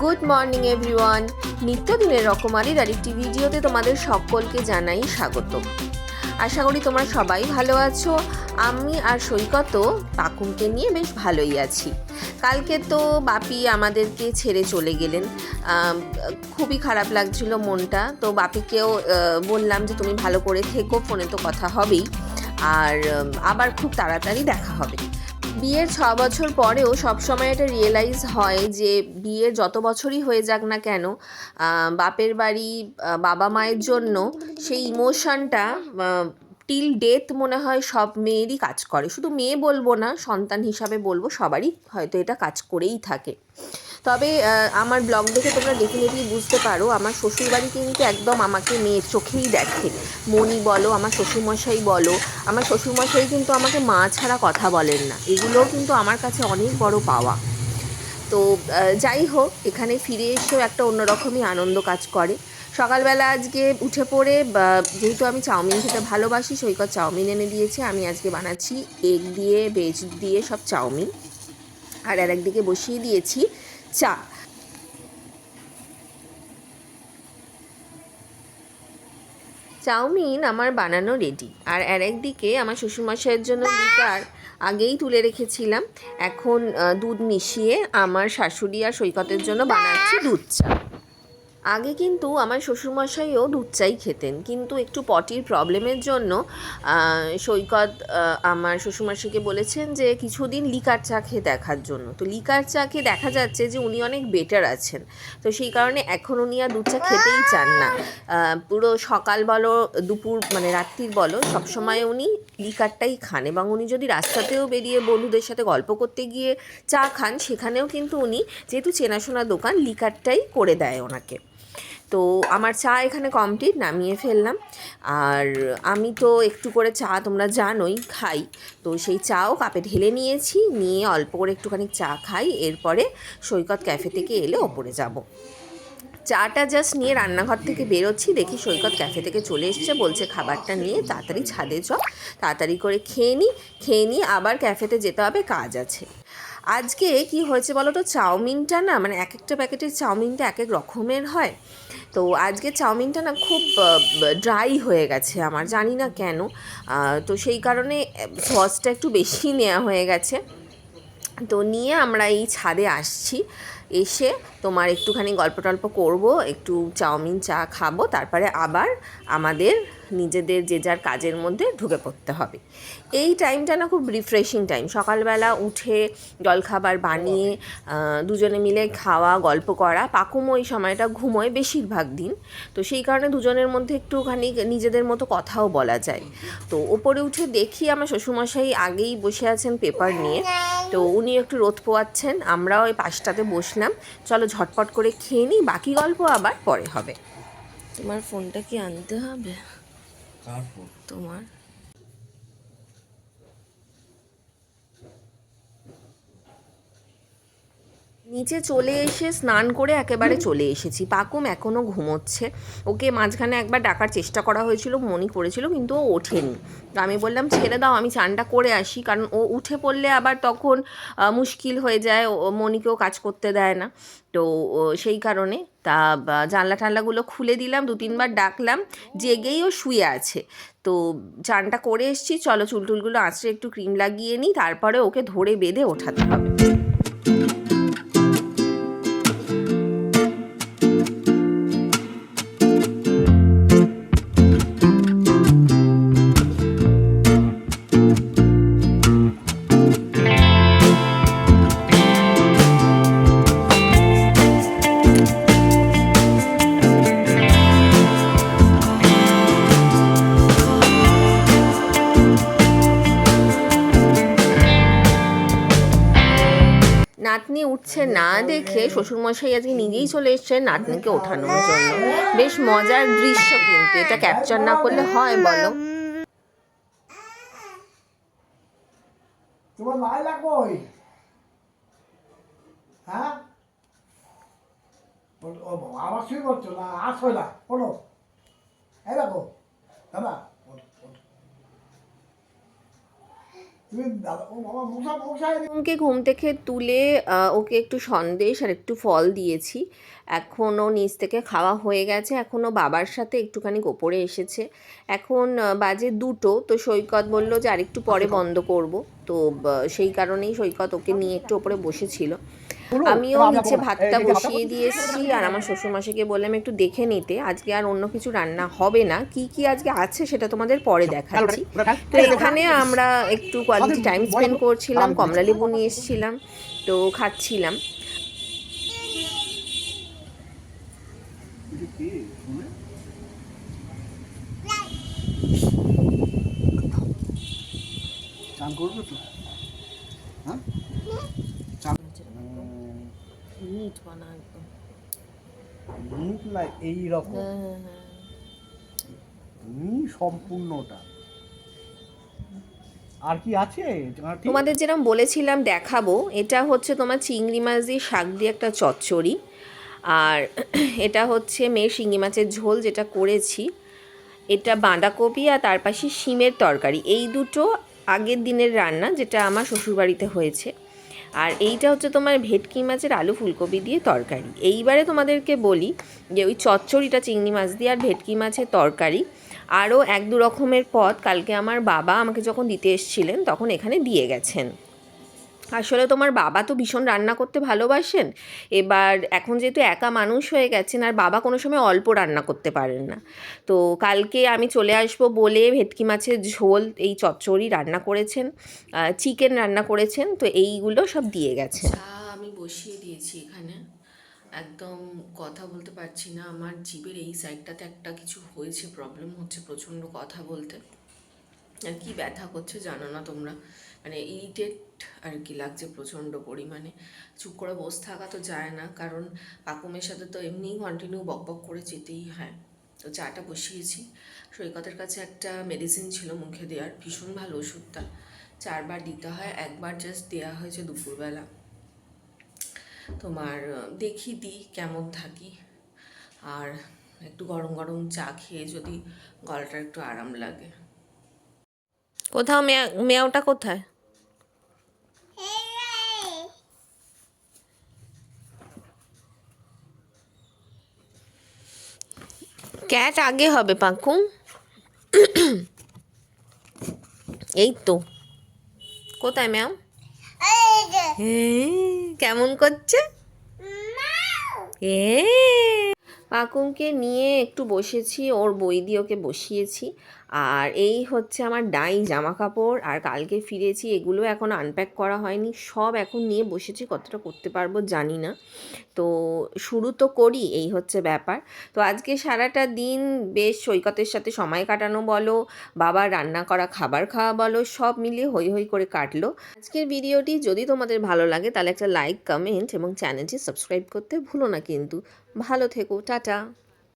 Good morning everyone নিত্যদিনের রকমারির আরেকটি ভিডিওতে তোমাদের সকলকে জানাই স্বাগত। আশা করি তোমরা সবাই ভালো আছো। আমি আর সৈকত পাকুমকে নিয়ে বেশ ভালোই আছি। কালকে তো বাপি আমাদেরকে ছেড়ে চলে গেলেন। খুবই খারাপ লাগছিল মনটা। তো বাপিকেও বললাম যে তুমি ভালো করে থেকো, ফোনে তো কথা হবেই। আর, আবার খুব তাড়াতাড়ি দেখা হবে। বিয়ের ছ বছর পরেও সবসময় এটা রিয়েলাইজ হয় যে বিয়ে যত বছরই হয়ে যাক না কেন বাপের বাড়ি বাবা মায়ের জন্য সেই ইমোশনটা টিল ডেথ মনে হয় সব মেয়েরই কাজ করে। শুধু মেয়ে বলব না, সন্তান হিসাবে বলব সবারই হয়তো এটা কাজ করেই থাকে। তবে আমার ব্লগ দেখে তোমরা ডেফিনেটলি বুঝতে পারো, আমার শ্বশুরবাড়ি কিন্তু একদম আমাকে মেয়ের চোখেই দেখে। মনি বলো, আমার শ্বশুরমশাই বলো, আমার শ্বশুরমশাই কিন্তু আমাকে মা ছাড়া কথা বলেন না। এগুলোও কিন্তু আমার কাছে অনেক বড় পাওয়া। তো যাই হোক, এখানে ফিরে এসেও একটা অন্যরকমই আনন্দ কাজ করে। সকালবেলা আজকে উঠে পড়ে যেহেতু আমি চাউমিন খেতে ভালোবাসি সৈকত চাউমিন এনে দিয়েছে। আমি আজকে বানাচ্ছি এগ দিয়ে ভেজ দিয়ে সব চাউমিন। আর আর একদিকে বসিয়ে দিয়েছি চা। চাউমিন আমার বানানো রেডি। আর আর একদিকে আমার শ্বশুরমশাইয়ের জন্য লিটার আগেই তুলে রেখেছিলাম। এখন দুধ মিশিয়ে আমার শাশুড়ি আর সৈকতের জন্য বানাচ্ছি দুধ চা। আগে কিন্তু আমার শ্বশুরমশাইও দুধ চাই খেতেন। কিন্তু একটু পটির প্রবলেমের জন্য সৈকত আমার শ্বশুরমশাইকে বলেছেন যে কিছুদিন লিকার চা খেয়ে দেখার জন্য। তো লিকার চা খেয়ে দেখা যাচ্ছে যে উনি অনেক বেটার আছেন। তো সেই কারণে এখন উনি আর দুধ চা খেতেই চান না। পুরো সকাল বলো, দুপুর মানে রাত্রির বলো, সবসময় উনি লিকারটাই খান এবং উনি যদি রাস্তাতেও বেরিয়ে বন্ধুদের সাথে গল্প করতে গিয়ে চা খান, সেখানেও কিন্তু উনি যেহেতু চেনাশোনা দোকান, লিকারটাই করে দেয় ওনাকে। তো আমার চা এখানে কমপ্লিট নামিয়ে ফেললাম। আর আমি তো একটু করে চা তোমরা জানোই, খাই। তো সেই চাও কাপে ঢেলে নিয়েছি, নিয়ে অল্প করে একটুখানি চা খাই। এরপরে সৈকত ক্যাফে থেকে এলে ওপরে যাব। চাটা জাস্ট নিয়ে রান্নাঘর থেকে বেরোচ্ছি, দেখি সৈকত ক্যাফে থেকে চলে এসছে, বলছে খাবারটা নিয়ে তাড়াতাড়ি ছাদে চ। তাড়াতাড়ি করে খেয়ে নিই খেয়ে নিই আবার ক্যাফেতে যেতে হবে, কাজ আছে। আজকে কি হয়েছে বলো তো, চাউমিনটা না মানে এক একটা প্যাকেটের চাউমিনটা এক এক রকমের হয়। তো আজকে চাউমিনটা না খুব ড্রাই হয়ে গেছে আমার, জানি না কেন। তো সেই কারণে সসটা একটু বেশি নেওয়া হয়ে গেছে। তো নিয়ে আমরা এই ছাদে আসছি। এসে তোমার একটুখানি গল্প টল্প করব, একটু চাউমিন চা খাব, তারপরে আবার আমাদের নিজেদের যে যার কাজের মধ্যে ঢুকে পড়তে হবে। এই টাইমটা না খুব রিফ্রেশিং টাইম সকালবেলা উঠে জলখাবার বানিয়ে দুজনে মিলে খাওয়া, গল্প করা। পাকুম ওই সময়টা ঘুমোয় বেশিরভাগ দিন। তো সেই কারণে দুজনের মধ্যে একটুখানি নিজেদের মতো কথাও বলা যায়। তো ওপরে উঠে দেখি আমার শ্বশুরমশাই আগেই বসে আছেন পেপার নিয়ে। তো উনি একটু রোদ পোয়াচ্ছেন, আমরাও ওই পাশটাতে বসলাম। চলো ঝটপট করে খেয়ে নিই, বাকি গল্প আবার পরে হবে। তোমার ফোনটা কি আনতে হবে? তোমার? নিচে চলে এসে স্নান করে একেবারে চলে এসেছি। পাকুম এখনও ঘুমোচ্ছে। ওকে মাঝখানে একবার ডাকার চেষ্টা করা হয়েছিল মনি করেছিল, কিন্তু ও ওঠেনি। তো আমি বললাম, ছেড়ে দাও, আমি চানটা করে আসি। কারণ ও উঠে পড়লে আবার তখন মুশকিল হয়ে যায়। ও, মনিকেও কাজ করতে দেয় না। তো সেই কারণে তা জানলা টানলাগুলো খুলে দিলাম, দু তিনবার ডাকলাম, জেগেই ও শুয়ে আছে। তো চানটা করে এসছি, চলো চুলটুলগুলো আঁচড়ে একটু ক্রিম লাগিয়ে নিই, তারপরে ওকে ধরে বেঁধে ওঠাতে হবে। উঠছে না দেখে শ্বশুরমশাই আজকে নিজেই চলে এসছে নাতনিকে ওঠানোর জন্য। বেশ মজার দৃশ্য কিন্তু, এটা ক্যাপচার না করলে হয় বলো? তোমার লাইলা কই হ্যাঁ? আবার শুয়ে পড়ছো না? আস হইলা পড়ো এই দেখো, দাদা। ওকে ঘুম থেকে তুলে ওকে একটু সন্দেশ আর একটু ফল দিয়েছি। এখনও নিচ থেকে খাওয়া হয়ে গেছে। এখনও বাবার সাথে একটুখানি গোপরে এসেছে। এখন বাজে দুটো। তো সৈকত বলল যে আরেকটু পরে বন্ধ করব। তো সেই কারণেই সৈকত ওকে নিয়ে একটু ওপরে বসেছিল। আমিও নিচে ভাতটা বসিয়ে দিয়েছি আর আমার শ্বশুরমশাইকে বললাম একটু দেখে নিতে আজকে আর অন্য কিছু রান্না হবে না। কি কি আজকে আছে সেটা তোমাদের পরে দেখাচ্ছি। তো এখানে আমরা একটু কোয়ালিটি টাইম স্পেন্ড করছিলাম কমলা লেবু নিয়ে এসেছিলাম তো খাচ্ছিলাম। চান করবে তো হ্যাঁ চান একদম মুখ না এই রকম। হ্যাঁ, নি সম্পূর্ণটা। আর কি আছে? তোমাদের যেরকম বলেছিলাম দেখাবো এটা হচ্ছে তোমার চিংড়ি মাছ দিয়ে শাক দিয়ে একটা চচ্চড়ি। আর এটা হচ্ছে মেয়ে শিঙি মাছের ঝোল যেটা করেছি। এটা বাঁধাকপি আর তার পাশে শিমের তরকারি। এই দুটো আগের দিনের রান্না যেটা আমার শ্বশুরবাড়িতে হয়েছে। আর এইটা হচ্ছে তোমার ভেটকি মাছের আলু ফুলকপি দিয়ে তরকারি। এইবারে তোমাদেরকে বলি যে ওই চচ্চড়িটা চিংড়ি মাছ দিয়ে আর ভেটকি মাছের তরকারি আরও এক দু রকমের পদ কালকে আমার বাবা আমাকে যখন দিতে এসেছিলেন তখন এখানে দিয়ে গেছেন। আসলে তোমার বাবা তো ভীষণ রান্না করতে ভালোবাসেন। এবার এখন যেহেতু একা মানুষ হয়ে গেছেন, আর বাবা কোনো সময় অল্প রান্না করতে পারেন না। তো কালকে আমি চলে আসব বলে ভেটকি মাছের ঝোল, এই চচ্চড়ি রান্না করেছেন চিকেন রান্না করেছেন, তো এইগুলো সব দিয়ে গেছে আমি বসিয়ে দিয়েছি এখানে। একদম কথা বলতে পারছি না, আমার জিভের এই সাইডটাতে একটা কিছু হয়েছে প্রবলেম হচ্ছে প্রচণ্ড কথা বলতে। আর কি ব্যথা করছে জানো না তোমরা। মানে ইরিটেট আর কি লাগছে প্রচণ্ড পরিমাণে। চুপ করে বসে থাকা তো যায় না, কারণ পাকুমের সাথে তো এমনিই কন্টিনিউ বক বক করে যেতেই হয়। তো চাটা বসিয়েছি। সৈকতের কাছে একটা মেডিসিন ছিল মুখে দেওয়ার, ভীষণ ভালো ওষুধটা। চারবার দিতে হয়, একবার জাস্ট দেওয়া হয়েছে দুপুরবেলা। তোমার, দেখি দিই কেমন থাকি। আর একটু গরম গরম চা খেয়ে যদি গলাটা একটু আরাম লাগে। কোথাও মেয়া, মেয়াওটা কোথায়? ক্যাট আগে হবে, পাকু। এই তো। কোথায়, ম্যাম? কেমন করছে? এ, পাকুমকে নিয়ে একটু বসেছি, ওর বই দিয়ে ওকে বসিয়েছি। আর এই হচ্ছে আমার ডাই জামা কাপড় আর কালকে ফিরেছি, এগুলো এখন আনপ্যাক করা হয়নি, সব এখন নিয়ে বসেছি, কতটা করতে পারব জানি না। তো শুরু তো করি, এই হচ্ছে ব্যাপার। তো আজকে সারাটা দিন বেশ সৈকতের সাথে সময় কাটানো বলো, বাবার রান্না করা খাবার খাওয়া বলো, সব মিলিয়ে হই হই করে কাটলো। আজকের ভিডিওটি যদি তোমাদের ভালো লাগে, তাহলে একটা লাইক কমেন্ট এবং চ্যানেলটি সাবস্ক্রাইব করতে ভুলো না কিন্তু। ভালো থেকো, টাটা।